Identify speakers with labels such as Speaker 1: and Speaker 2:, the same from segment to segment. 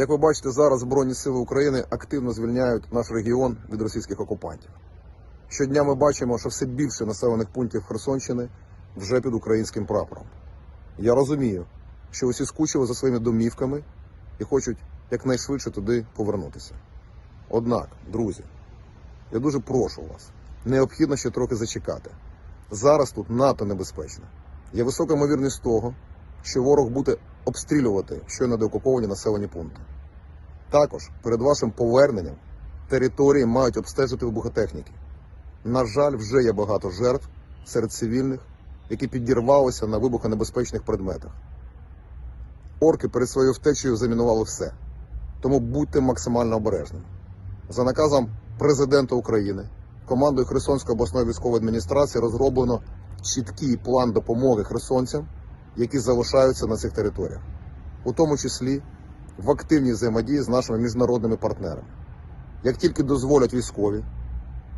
Speaker 1: Як ви бачите, зараз Збройні Сили України активно звільняють наш регіон від російських окупантів. Щодня ми бачимо, що все більше населених пунктів Херсонщини вже під українським прапором. Я розумію, що усі скучили за своїми домівками і хочуть якнайшвидше туди повернутися. Однак, друзі, я дуже прошу вас, необхідно ще трохи зачекати. Зараз тут надто небезпечно. Є висока ймовірність того, що ворог буде обстрілювати щойно деокуповані населені пункти. Також перед вашим поверненням території мають обстежити вибухотехніки. На жаль, вже є багато жертв серед цивільних, які підірвалися на вибухонебезпечних предметах. Орки перед своєю втечею замінували все. Тому будьте максимально обережними. За наказом президента України, командою Херсонської обласної військової адміністрації розроблено чіткий план допомоги херсонцям, які залишаються на цих територіях, у тому числі в активній взаємодії з нашими міжнародними партнерами. Як тільки дозволять військові,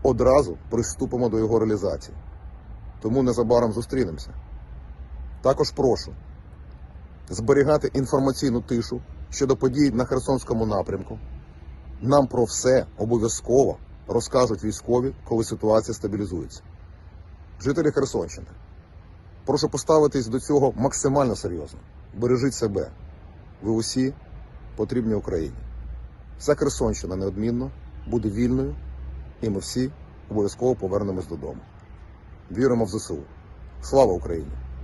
Speaker 1: одразу приступимо до його реалізації. Тому незабаром зустрінемося. Також прошу зберігати інформаційну тишу щодо подій на Херсонському напрямку. Нам про все обов'язково розкажуть військові, коли ситуація стабілізується. Жителі Херсонщини, прошу поставитись до цього максимально серйозно. Бережіть себе. Ви усі потрібні Україні. Вся Херсонщина неодмінно буде вільною, і ми всі обов'язково повернемось додому. Віримо в ЗСУ. Слава Україні!